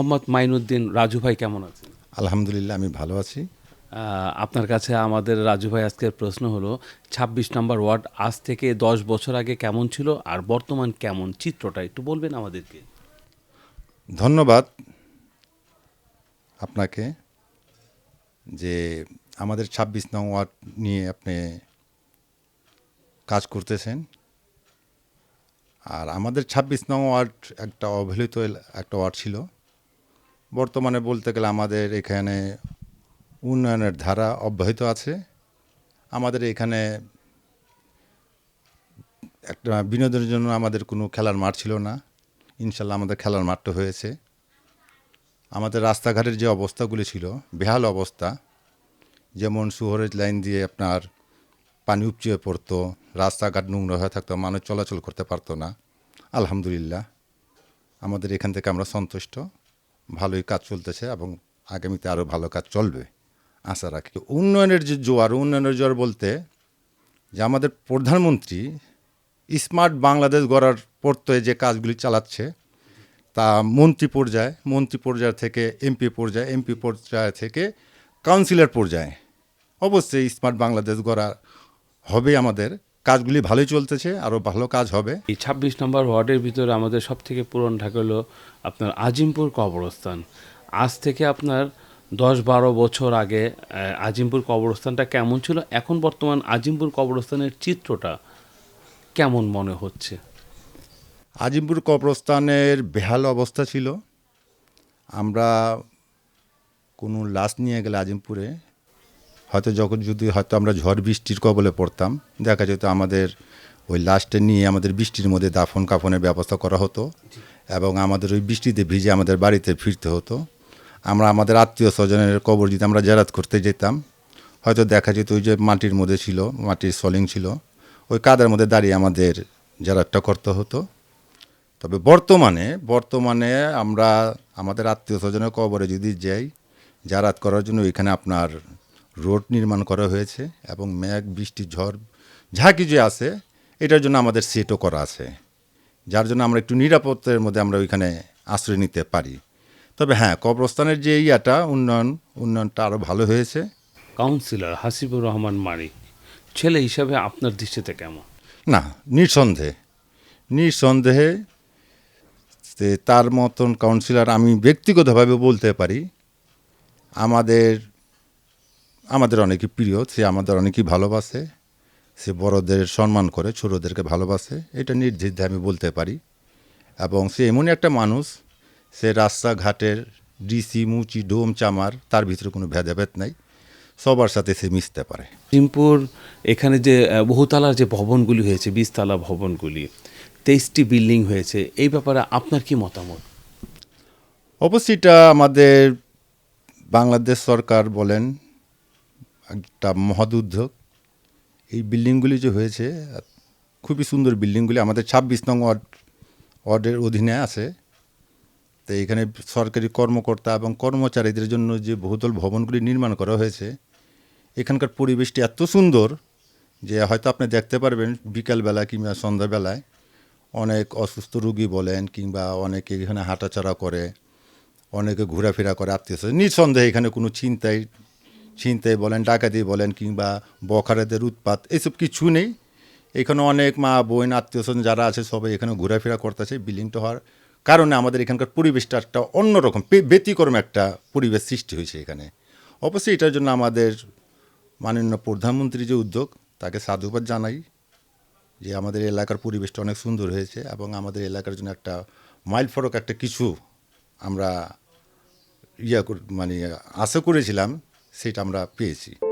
মোহাম্মদ মাইনুদ্দিন রাজু ভাই কেমন আছেন? আলহামদুলিল্লাহ আমি ভালো আছি। আপনার কাছে আমাদের রাজু ভাই আজকের প্রশ্ন হলো ২৬ নম্বর ওয়ার্ড আজ থেকে দশ বছর আগে কেমন ছিল আর বর্তমান কেমন? চিত্রটা একটু বলবেন আমাদেরকে। ধন্যবাদ আপনাকে যে আমাদের ছাব্বিশ নং ওয়ার্ড নিয়ে আপনি কাজ করতেছেন। আর আমাদের ছাব্বিশ নং ওয়ার্ড একটা অবহেলিত একটা ওয়ার্ড ছিল। বর্তমানে বলতে গেলে আমাদের এখানে উন্নয়নের ধারা অব্যাহত আছে। আমাদের এখানে একটা বিনোদনের জন্য আমাদের কোনো খেলার মাঠ ছিল না। ইনশাল্লাহ আমাদের খেলার মাঠটা হয়েছে। আমাদের রাস্তাঘাটের যে অবস্থাগুলি ছিল, বেহাল অবস্থা, যেমন সুহরেজ লাইন দিয়ে আপনার পানি উপচে পড়তো, রাস্তাঘাট নোংরা হয়ে থাকতো, মানুষ চলাচল করতে পারতো না। আলহামদুলিল্লাহ। আমাদের এখান থেকে আমরা সন্তুষ্ট। ভালোই কাজ চলতেছে এবং আগামীতে আরও ভালো কাজ চলবে, আশা রাখি। উন্নয়নের যে জোয়ার, উন্নয়নের জোয়ার বলতে যে আমাদের প্রধানমন্ত্রী স্মার্ট বাংলাদেশ গড়ার প্রত্যয়ে যে কাজগুলি চালাচ্ছে, তা মন্ত্রী পর্যায়ে, মন্ত্রী পর্যায় থেকে এমপি পর্যায়ে, এমপি পর্যায় থেকে কাউন্সিলর পর্যায়ে অবশ্যই স্মার্ট বাংলাদেশ গড়া হবে আমাদের। কাজগুলি ভালোই চলতেছে আরও ভালো কাজ হবে। এই ২৬ নম্বর ওয়ার্ডের ভিতরে আমাদের সব থেকে পুরন ঢাকা হলো আপনার আজিমপুর কবরস্থান। আজ থেকে আপনার দশ বারো বছর আগে আজিমপুর কবরস্থানটা কেমন ছিল? এখন বর্তমান আজিমপুর কবরস্থানের চিত্রটা কেমন মনে হচ্ছে? আজিমপুর কবরস্থানের বেহাল অবস্থা ছিল। আমরা কোনো লাশ নিয়ে গেলে আজিমপুরে হয়তো যখন যদি হয়তো আমরা ঝড় বৃষ্টির কবলে পড়তাম, দেখা যেত আমাদের ওই লাশটা নিয়ে আমাদের বৃষ্টির মধ্যে দাফন কাফনের ব্যবস্থা করা হতো এবং আমাদের ওই বৃষ্টিতে ভিজে আমাদের বাড়িতে ফিরতে হতো। আমরা আমাদের আত্মীয় স্বজনের কবর যদি আমরা জেরাত করতে যেতাম, হয়তো দেখা যেত ওই যে মাটির মধ্যে ছিল, মাটির সলিং ছিল, ওই কাদার মধ্যে দাঁড়িয়ে আমাদের জেরাতটা করতে হতো। তবে বর্তমানে বর্তমানে আমরা আমাদের আত্মীয় স্বজনের কবরে যদি যাই জারাত করার জন্য এখানে আপনার রোড নির্মাণ করা হয়েছে এবং মেঘ বৃষ্টি ঝড় যা কিছু আছে এটার জন্য আমাদের সেটও করা আছে। যার জন্য আমরা একটু নিরাপত্তার মধ্যে আমরা ওইখানে আশ্রয় নিতে পারি। তবে হ্যাঁ কবরস্থানের যে ইয়াটা উন্নয়ন উন্নয়নটা আরও ভালো হয়েছে। কাউন্সিলর হাসিবুর রহমান মানিক ছেলে হিসাবে আপনার দৃষ্টিতে কেমন? না নিঃসন্দেহে। নিঃসন্দেহে তার মতন কাউন্সিলর আমি ব্যক্তিগতভাবে বলতে পারি আমাদের আমাদের অনেকই প্রিয় সে আমাদের অনেকেই ভালোবাসে সে বড়দের সম্মান করে ছোটদেরকে ভালোবাসে এটা নির্দ্বিধায় আমি বলতে পারি। এবং সে এমনই একটা মানুষ সে রাস্তাঘাটের ডিসি মুচি ডোম চামার তার ভিতরে কোনো ভেদাভেদ নাই সবার সাথে সে মিশতে পারে। আজিমপুর এখানে যে বহুতলার যে ভবনগুলি হয়েছে বিশতলা ভবনগুলি তেইশটি বিল্ডিং হয়েছে এই ব্যাপারে আপনার কি মতামত? অবশ্যই এটা আমাদের বাংলাদেশ সরকার বলেন একটা মহৎ উদ্যোগ এই বিল্ডিংগুলি যে হয়েছে, খুবই সুন্দর বিল্ডিংগুলি। আমাদের ছাব্বিশ নং ওয়ার্ড, ওয়ার্ডের অধীনে আছে। তো এখানে সরকারি কর্মকর্তা এবং কর্মচারীদের জন্য যে বহুতল ভবনগুলি নির্মাণ করা হয়েছে, এখানকার পরিবেশটি এত সুন্দর যে হয়তো আপনি দেখতে পারবেন বিকালবেলা কিংবা সন্ধ্যাবেলায় অনেক অসুস্থ রুগী বলেন কিংবা অনেকে এখানে হাঁটাচলা করে, অনেকে ঘোরাফেরা করে, আত্মীয় নিঃসন্দেহে এখানে কোনো চিন্তাই চিন্তাই বলেন, ডাকাতি বলেন কিংবা বখারেদের উৎপাত, এসব কিছু নেই। এখানে অনেক মা বোন, আত্মীয় স্বজন যারা আছে, সবাই এখানে ঘোরাফেরা করতেছে বিল্ডিংটা হওয়ার কারণে আমাদের এখানকার পরিবেশটা একটা অন্যরকম ব্যতিক্রম একটা পরিবেশ সৃষ্টি হয়েছে এখানে। অবশ্যই এটার জন্য আমাদের মাননীয় প্রধানমন্ত্রী যে উদ্যোগ, তাকে সাধুবাদ জানাই যে আমাদের এলাকার পরিবেশটা অনেক সুন্দর হয়েছে এবং আমাদের এলাকার জন্য একটা মাইল ফরক একটা কিছু আমরা ইয়া মানে আশা করেছিলাম সেটা আমরা পেয়েছি।